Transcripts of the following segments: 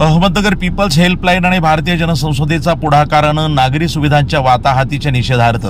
Ahmednagar people's helpline आणि भारतीय जनसंसदेचा पुढाकारानं नागरी सुविधांच्या वाताहातीच्या निषेधार्थ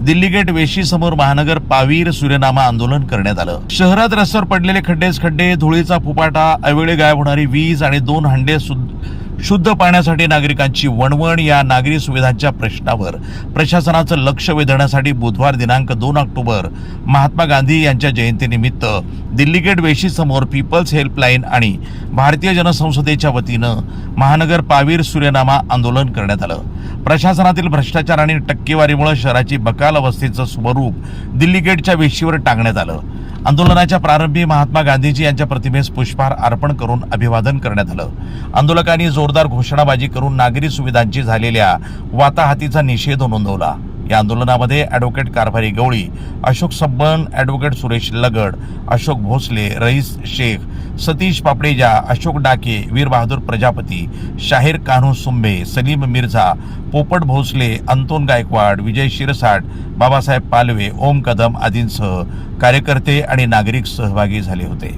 दिल्ली गेट वेशी समोर महानगर पावीर सूर्यनामा आंदोलन करण्यात आलं. शहरात रस्त्यावर पडलेले खड्डेच खड्डे धुळीचा फुपाटा अवेळी गायब होणारी वीज आणि दोन हंडे सुद्धा शुद्ध पाण्यासाठी नागरिकांची वणवण या नागरी सुविधांच्या प्रश्नावर प्रशासनाचं लक्ष वेधण्यासाठी बुधवार दिनांक दोन ऑक्टोबर महात्मा गांधी यांच्या जयंतीनिमित्त दिल्ली गेट वेशी समोर पीपल्स हेल्पलाईन आणि भारतीय जनसंसदेच्या वतीनं महानगर पावीर सूर्यनामा आंदोलन करण्यात आलं. प्रशासनातील भ्रष्टाचार आणि टक्केवारीमुळे शहराची बकाल अवस्थेचं स्वरूप दिल्ली गेटच्या वेशीवर टाकण्यात आलं. आंदोलनाच्या प्रारंभी महात्मा गांधीजी यांच्या प्रतिमेस पुष्पहार अर्पण करून अभिवादन करण्यात आलं. आंदोलकांनी जोरदार घोषणाबाजी करून नागरी सुविधांची झालेल्या वाताहातीचा निषेध नोंदवला. या आंदोलनामध्ये ॲडव्होकेट कारभारी गवळी अशोक सब्बन ॲडव्होकेट सुरेश लगड अशोक भोसले रईस शेख सतीश पापडेजा अशोक डाके वीर बहादूर प्रजापती शाहीर कान्हू सुंबे सलीम मिर्झा पोपट भोसले अंतोन गायकवाड विजय शिरसाट बाबासाहेब पालवे ओम कदम आदींसह कार्यकर्ते आणि नागरिक सहभागी झाले होते.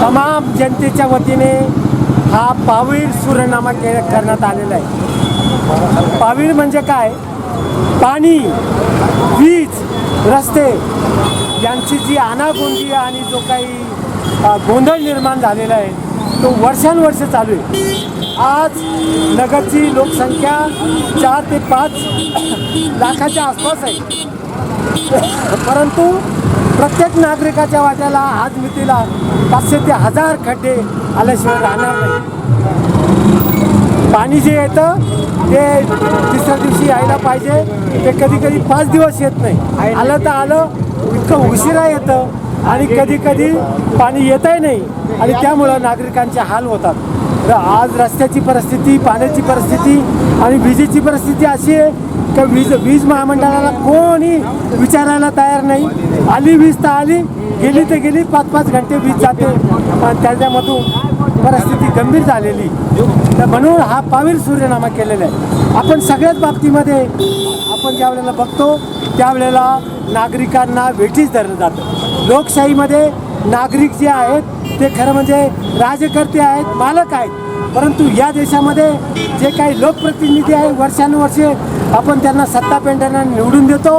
तमाम जनतेच्या वतीने हा पावीर सूर्यनामा के करण्यात आलेला आहे. पावीर म्हणजे काय? पाणी वीज रस्ते यांची जी आनागोंदी आणि जो काही गोंधळ निर्माण झालेला आहे तो वर्षानुवर्ष चालू आहे. आज नगरची लोकसंख्या चार ते पाच लाखाच्या आसपास आहे. परंतु प्रत्येक नागरिकाच्या वाट्याला आज मितीला पाचशे ते हजार खड्डे आल्याशिवाय राहणार नाही. पाणी जे येतं ते तिसऱ्या दिवशी यायला पाहिजे. ते कधी कधी पाच दिवस येत नाही. आलं तर आलं इतकं उशिरा येतं आणि कधी कधी पाणी येतही नाही. आणि त्यामुळं नागरिकांचे हाल होतात. तर आज रस्त्याची परिस्थिती पाण्याची परिस्थिती आणि विजेची परिस्थिती अशी आहे का वीज वीज महामंडळाला कोणी विचारायला तयार नाही. आली वीज तर आली गेली तर गेली पाच पाच घंटे वीज जाते. पण त्याच्यामधून परिस्थिती गंभीर झालेली. तर म्हणून हा पावीर सूर्यनामा केलेला आहे. आपण सगळ्याच बाबतीमध्ये आपण ज्या वेळेला बघतो त्यावेळेला नागरिकांना वेठीच धरलं जातं. लोकशाहीमध्ये नागरिक जे आहेत ते खरं म्हणजे राजकर्ते आहेत मालक आहेत. परंतु या देशामध्ये जे काही लोकप्रतिनिधी आहे वर्षानुवर्षे आपण त्यांना सत्ता पेंढ्यांना निवडून देतो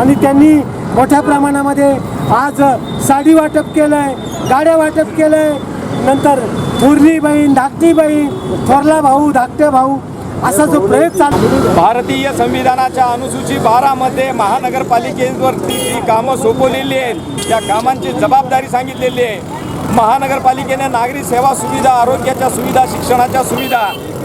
आणि त्यांनी मोठ्या प्रमाणामध्ये आज साडी वाटप केलं आहे गाड्या वाटप केलं आहे नंतर पूर्णी बहीण धाकटी बहीण थोरला भाऊ धाकट्या भाऊ असा जो प्रयोग चालू भारतीय संविधानाच्या अनुसूची बारामध्ये महानगरपालिकेवरती जी कामं सोपवलेली आहेत त्या कामांची जबाबदारी सांगितलेली आहे. महानगरपालिकेने नागरी सेवा सुविधा आरोग्याच्या सुविधा शिक्षणाच्या सुविधा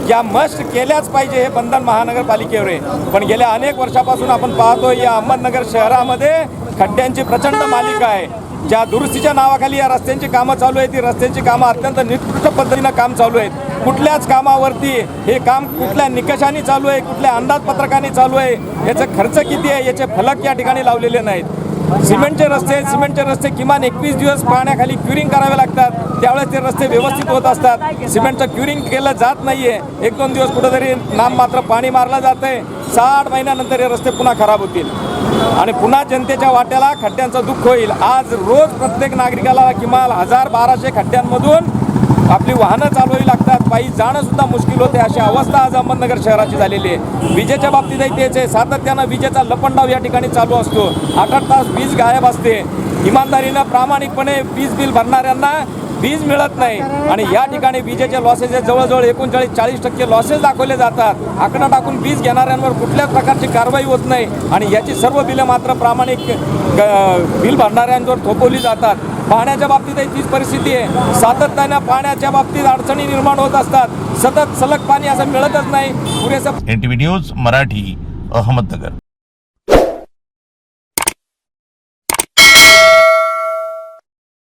या मस्ट केल्याच पाहिजे हे बंधन महानगरपालिकेवर आहे. पण गेल्या अनेक वर्षापासून आपण पाहतो या अहमदनगर शहरामध्ये खड्ड्यांची प्रचंड मालिका आहे. ज्या दुरुस्तीच्या नावाखाली या रस्त्यांची कामं चालू आहेत ती रस्त्यांची कामं अत्यंत निकृष्ट पद्धतीनं काम चालू आहेत. कुठल्याच कामावरती हे काम कुठल्या निकषाने चालू आहे कुठल्या अंदाजपत्रकाने चालू आहे याचा खर्च किती आहे याचे फलक या ठिकाणी लावलेले नाहीत. सिमेंटचे रस्ते सिमेंटचे रस्ते किमान एकवीस दिवस पाण्याखाली क्युरिंग करावे लागतात. त्यावेळेस ते रस्ते व्यवस्थित होत असतात. सिमेंटचं क्युरिंग केलं जात नाहीये. एक दोन दिवस कुठंतरी नाम मात्र पाणी मारलं जातंय. साठ महिन्यानंतर हे रस्ते पुन्हा खराब होतील. आणि पुन्हा जनतेच्या वाट्याला खड्ड्यांचं दुःख होईल. आज रोज प्रत्येक नागरिकाला किमान हजार बाराशे खड्ड्यांमधून आपली वाहनं चालवावी लागतात. पायी जाणंसुद्धा मुश्किल होते. अशी अवस्था आज अहमदनगर शहराची झालेली आहे. विजेच्या बाबतीतही तेच आहे. सातत्यानं विजेचा लपंडाव या ठिकाणी चालू असतो. आठ आठ तास वीज गायब असते. इमानदारीनं प्रामाणिकपणे वीज बिल भरणाऱ्यांना वीज मिळत नाही. आणि या ठिकाणी विजेचे लॉसेस हे जवळजवळ एकोणचाळीस चाळीस टक्के लॉसेस दाखवले जातात. आकडा टाकून वीज घेणाऱ्यांवर कुठल्याच प्रकारची कारवाई होत नाही. आणि याची सर्व बिलं मात्र प्रामाणिक ग- बिल भरणाऱ्यांवर थोपवली जातात. पाण्याच्या बाबतीत तीच परिस्थिती आहे. सातत्यानं पाण्याच्या बाबतीत अडचणी निर्माण होत असतात. सतत सलग पाणी असं मिळतच नाही. पुरेसं N T V news Marathi Ahmednagar.